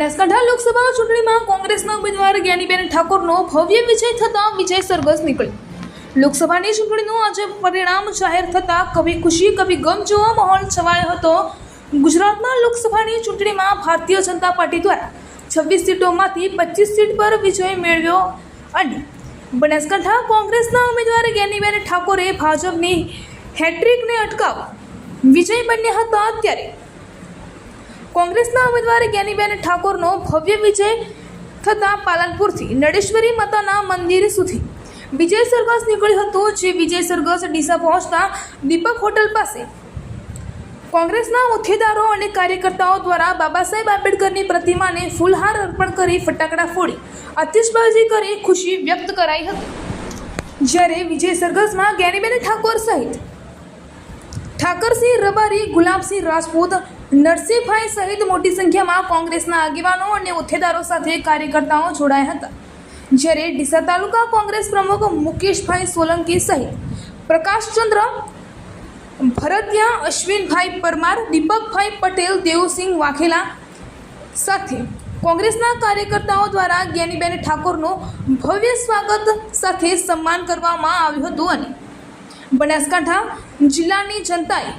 બનાસકાંઠા લોકસભા ચૂંટણીમાં કોંગ્રેસના ઉમેદવાર જ્ઞાનીબેન ઠાકોરનો ભવ્ય વિજય થતાં વિજય સરઘસ નીકળ્યો લોકસભાની ચૂંટણીનું આજે પરિણામ જાહેર થતાં કભી ખુશી કભી ગમ જેવો માહોલ છવાયો હતો. ગુજરાતના લોકસભાની ચૂંટણીમાં ભારતીય જનતા પાર્ટી દ્વારા છવ્વીસ સીટોમાંથી પચીસ સીટ પર વિજય મેળવ્યો અને બનાસકાંઠા કોંગ્રેસના ઉમેદવાર જ્ઞાનીબેન ઠાકોરે ભાજપની હેટ્રિકને અટકાવવા વિજય બન્યા હતા ત્યારે કોંગ્રેસના ઉમેદવાર જ્ઞાનીબેન ઠાકોરનો ભવ્ય વિજય થતાં પાલનપુરથી નડેશ્વરી માતાના મંદિર સુધી. વિજય સરઘસ નીકળ્યું હતું, જે વિજય સરઘસ ડીસા પહોંચતા દીપક હોટલ પાસે. કોંગ્રેસના હોદ્દેદારો અને કાર્યકર્તાઓ દ્વારા બાબા સાહેબ આંબેડકરની પ્રતિમાને ફૂલહાર અર્પણ કરી ફટાકડા ફોડી. આતિશબાજી કરી ખુશી વ્યક્ત કરાઈ હતી. જ્યારે વિજય સરઘસમાં જ્ઞાનીબેન ઠાકોર સહિત ઠાકરસિંહ, રબારી, ગુલાબસિંહ રાજપૂત નરસિંહભાઈ સહિત મોટી સંખ્યામાં કોંગ્રેસના આગેવાનો અને હોદ્દેદારો સાથે કાર્યકર્તાઓ જોડાયા હતા. જ્યારે ડીસા તાલુકા કોંગ્રેસ પ્રમુખ મુકેશભાઈ સોલંકી સહિત પ્રકાશચંદ્ર, ભરતિયા, અશ્વિનભાઈ પરમાર, દીપકભાઈ પટેલ, દેવસિંહ વાઘેલા સાથે કોંગ્રેસના કાર્યકર્તાઓ દ્વારા જ્ઞાનીબેન ઠાકોરનું ભવ્ય સ્વાગત સાથે સન્માન કરવામાં આવ્યું હતું અને બનાસકાંઠા જિલ્લાની જનતાએ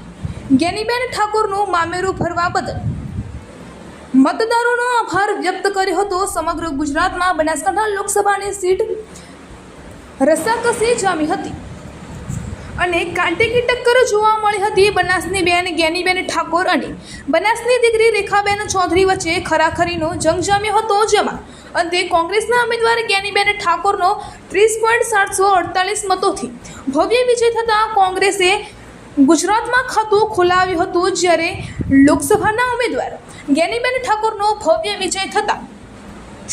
જ્ઞાનીબેન ઠાકોરનું મામેરું ભરવા બદલ. મતદારોનો આભાર વ્યક્ત કર્યો હતો સમગ્ર ગુજરાતમાં બનાસકાંઠા લોકસભાની સીટ રસાકસી જામી હતી. અને કાંટેકી ટક્કર જોવા મળી હતી બનાસની બેન જ્ઞાનીબેન ઠાકોર અને બનાસની દીકરી રેખાબેન ચૌધરી વચ્ચે ખરાખરીનો જંગ જામ્યો હતો જેમાં અંતે કોંગ્રેસના ઉમેદવાર જ્ઞાનીબેન ઠાકોરનો ત્રીસ પોઈન્ટ સાતસો અડતાલીસ મતોથી ભવ્ય વિજય થતાં કોંગ્રેસે ગુજરાતમાં ખાતું ખોલાવ્યું હતું જ્યારે લોકસભાના ઉમેદવાર જ્ઞાનીબેન ઠાકોરનો ભવ્ય વિજય થતાં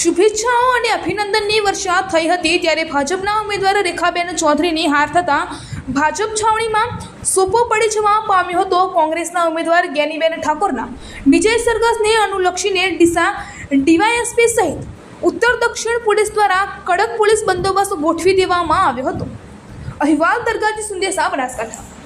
શુભેચ્છાઓ અને અભિનંદનની વર્ષા થઈ હતી ત્યારે ભાજપના ઉમેદવાર રેખાબેન ચૌધરીની હાર થતાં ભાજપ છાવણીમાં સોપો પડી જવા પામ્યો હતો. કોંગ્રેસના ઉમેદવાર જ્ઞાનીબેન ઠાકોરના વિજય સરઘસને અનુલક્ષીને ડીસા ડીવાયએસપી સહિત ઉત્તર દક્ષિણ પોલીસ દ્વારા કડક પોલીસ બંદોબસ્ત ગોઠવી દેવામાં આવ્યો હતો. અહેવાલ દરગાજી સુંદેસા બનાસકાંઠા.